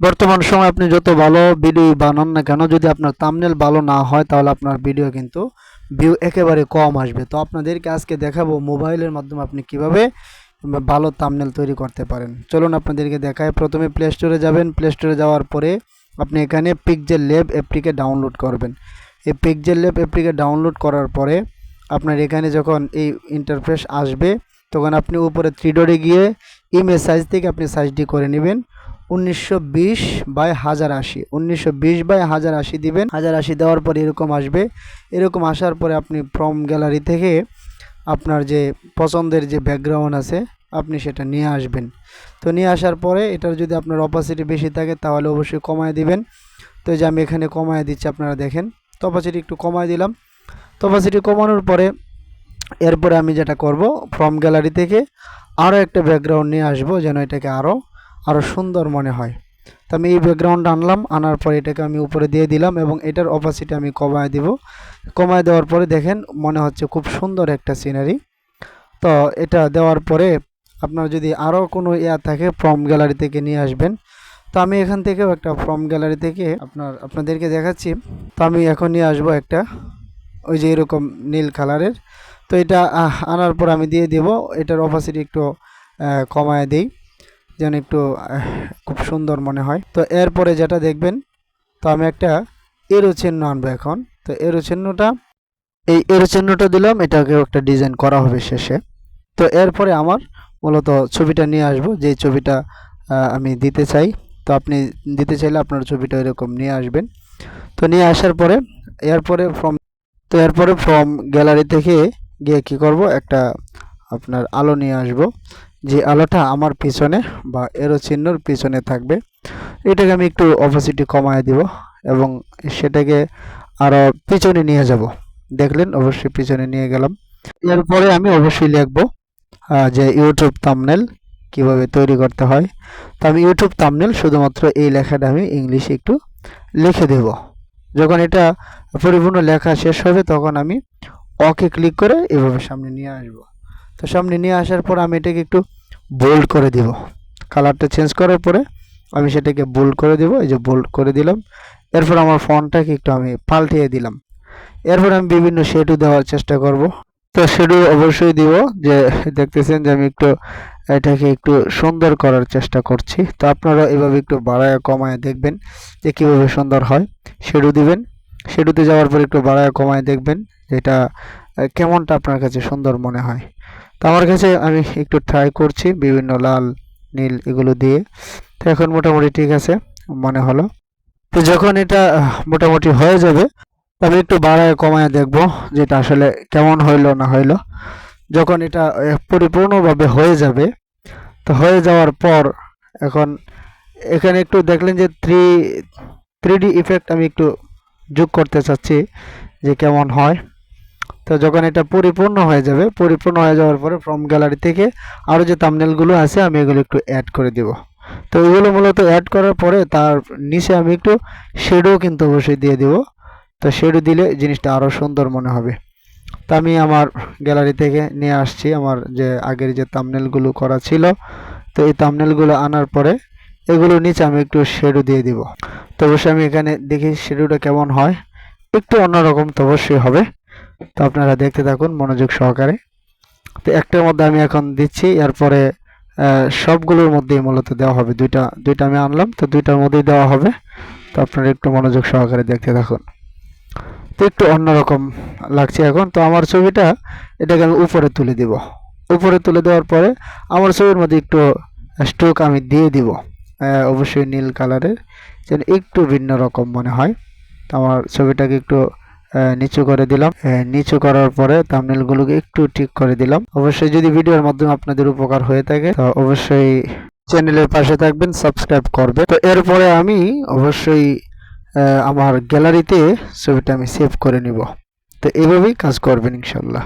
বর্তমান সময় আপনি যত ভালো ভিডিও বানান না কেন, যদি আপনার তামনেল ভালো না হয়, তাহলে আপনার ভিডিও কিন্তু ভিউ একেবারে কম আসবে। তো আপনাদেরকে আজকে দেখাবো মোবাইলের মাধ্যমে আপনি কীভাবে ভালো তামনেল তৈরি করতে পারেন। চলুন আপনাদেরকে দেখায় প্রথমে প্লে স্টোরে যাবেন। প্লে স্টোরে যাওয়ার পরে আপনি এখানে পিকজেল ল্যাব অ্যাপটিকে ডাউনলোড করবেন। এই পিকজেল ল্যাব অ্যাপটিকে ডাউনলোড করার পরে আপনার এখানে যখন এই ইন্টারফেস আসবে, তখন আপনি উপরে থ্রি গিয়ে ইমেজ সাইজ থেকে আপনি সাইজটি করে নেবেন। উনিশশো বিশ বাই হাজার আশি। উনিশশো বিশ বাই হাজার আশি দিবেন। হাজার আশি দেওয়ার পরে এরকম আসবে। এরকম আসার পরে আপনি ফ্রম গ্যালারি থেকে আপনার যে পছন্দের যে ব্যাকগ্রাউন্ড আছে, আপনি সেটা নিয়ে আসবেন। তো নিয়ে আসার পরে এটার যদি আপনার অপাসিটি বেশি থাকে, তাহলে অবশ্যই কমায় দিবেন। তো যে আমি এখানে কমায় দিচ্ছি, আপনারা দেখেন। তো একটু কমায় দিলাম। তো কমানোর পরে এরপরে আমি যেটা করব ফ্রম গ্যালারি থেকে আরও একটা ব্যাকগ্রাউন্ড নিয়ে আসব, যেন এটাকে আরও আরও সুন্দর মনে হয়। তো আমি এই ব্যাকগ্রাউন্ড আনলাম, আনার পরে এটাকে আমি উপরে দিয়ে দিলাম এবং এটার অপাসিটি আমি কমায় দিব। কমায় দেওয়ার পরে দেখেন মনে হচ্ছে খুব সুন্দর একটা সিনারি তো এটা দেওয়ার পরে আপনার যদি আরও কোনো ইয়া থাকে ফ্রম গ্যালারি থেকে নিয়ে আসবেন। তো আমি এখান থেকেও একটা ফ্রম গ্যালারি থেকে আপনার, আপনাদেরকে দেখাচ্ছি। তো আমি এখন নিয়ে আসব একটা, ওই যে এরকম নীল কালারের তো এটা আনার পর আমি দিয়ে দেব, এটার অপাসিটি একটু কমায় দিই। যেন একটু খুব সুন্দর মনে হয়। তো এরপরে যেটা দেখবেন, তো আমি একটা এরো চিহ্ন আনব এখন। তো এরো চিহ্নটা এই এরো চিহ্নটা দিলাম, এটাকেও একটা ডিজাইন করা হবে শেষে। তো এরপরে আমার মূলত ছবিটা নিয়ে আসব, যেই ছবিটা আমি দিতে চাই। তো আপনি দিতে চাইলে আপনার ছবিটা এরকম নিয়ে আসবেন। তো নিয়ে আসার পরে, এরপরে ফ্রম তো এরপরে ফ্রম গ্যালারি থেকে গিয়ে কি করব, একটা আপনার আলো নিয়ে আসব। যে আলোটা আমার পিছনে বা এরো চিহ্নর পিছনে থাকবে, এটাকে আমি একটু অপোসিটি কমায় দিব এবং সেটাকে আরও পিছনে নিয়ে যাব। দেখলেন, অবশ্যই পিছনে নিয়ে গেলাম। এরপরে আমি অবশ্যই লিখব যে ইউটিউব থাম্বনেল কীভাবে তৈরি করতে হয়। তো আমি ইউটিউব থাম্বনেল শুধুমাত্র এই লেখাটা আমি ইংলিশে একটু লিখে দেব। যখন এটা পরিপূর্ণ লেখা শেষ হবে, তখন আমি ওকে ক্লিক করে এভাবে সামনে নিয়ে আসব। তো সামনে নিয়ে আসার পর আমি এটাকে একটু বোল্ড করে দিব। কালারটা চেঞ্জ করার পরে আমি সেটাকে বোল্ড করে দেব। এই যে বোল্ড করে দিলাম। এরপর আমার ফোনটাকে একটু আমি পাল্টিয়ে দিলাম। এরপর আমি বিভিন্ন শেডও দেওয়ার চেষ্টা করব। তো শেডও অবশ্যই দিব যে দেখতেছেন যে আমি একটু এটাকে একটু সুন্দর করার চেষ্টা করছি। তো আপনারা এভাবে একটু বাড়ায় কমায় দেখবেন যে কীভাবে সুন্দর হয়। শেডু দিবেন। শেডুতে যাওয়ার পর একটু বাড়ায় কমায় দেখবেন এটা কেমনটা আপনার কাছে সুন্দর মনে হয়। তো আমার কাছে আমি একটু ট্রাই করছি বিভিন্ন লাল, নীল এগুলো দিয়ে। তো এখন মোটামুটি ঠিক আছে, মনে হলো। তো যখন এটা মোটামুটি হয়ে যাবে আমি একটু বাড়ায় কমায় দেখব যেটা আসলে কেমন হইল না হইল। যখন এটা পরিপূর্ণভাবে হয়ে যাবে, তো হয়ে যাওয়ার পর এখন এখানে একটু দেখলেন যে থ্রি থ্রি ইফেক্ট আমি একটু যোগ করতে চাচ্ছি যে কেমন হয়। তো যখন এটা পরিপূর্ণ হয়ে যাবে, পরিপূর্ণ হয়ে যাওয়ার পরে ফ্রম গ্যালারি থেকে আরও যে তামনেলগুলো আছে, আমি এগুলো একটু অ্যাড করে দিব। তো এগুলো মূলত অ্যাড করার পরে তার নিচে আমি একটু শেডও কিন্তু অবশ্যই দিয়ে দিব। তো শেডও দিলে জিনিসটা আরও সুন্দর মনে হবে। তো আমি আমার গ্যালারি থেকে নিয়ে আসছি, আমার যে আগের যে তামনেলগুলো করা ছিল। তো এই তামনেলগুলো আনার পরে এগুলোর নিচে আমি একটু শেডও দিয়ে দিব। তো অবশ্যই আমি এখানে দেখি শেডুটা কেমন হয়। একটু অন্যরকম তো অবশ্যই হবে। তো আপনারা দেখতে থাকুন, মনোযোগ সহকারে। তো একটার মধ্যে আমি এখন দিচ্ছি, এরপরে সবগুলোর মধ্যেই মূলত দেওয়া হবে। দুইটা দুইটা আমি আনলাম, তো দুইটার মধ্যেই দেওয়া হবে। তো আপনারা একটু মনোযোগ সহকারে দেখতে থাকুন। তো একটু অন্যরকম লাগছে এখন। তো আমার ছবিটা, এটাকে আমি উপরে তুলে দিব। উপরে তুলে দেওয়ার পরে, আমার ছবির মধ্যে একটু স্ট্রোক আমি দিয়ে দিব। অবশ্যই নীল কালারের, যেন একটু ভিন্ন রকম মনে হয়। তো আমার ছবিটাকে একটু নিচু করে দিলাম। নিচু করার পরে তামনেলগুলোকে একটু ঠিক করে দিলাম। অবশ্যই যদি ভিডিওর মাধ্যমে আপনাদের উপকার হয়ে থাকে, তো অবশ্যই চ্যানেলের পাশে থাকবেন সাবস্ক্রাইব করবে তো এরপরে আমি অবশ্যই আমার গ্যালারিতে ছবিটা আমি সেভ করে নিব। তো এভাবেই কাজ করবেন ইনশাল্লাহ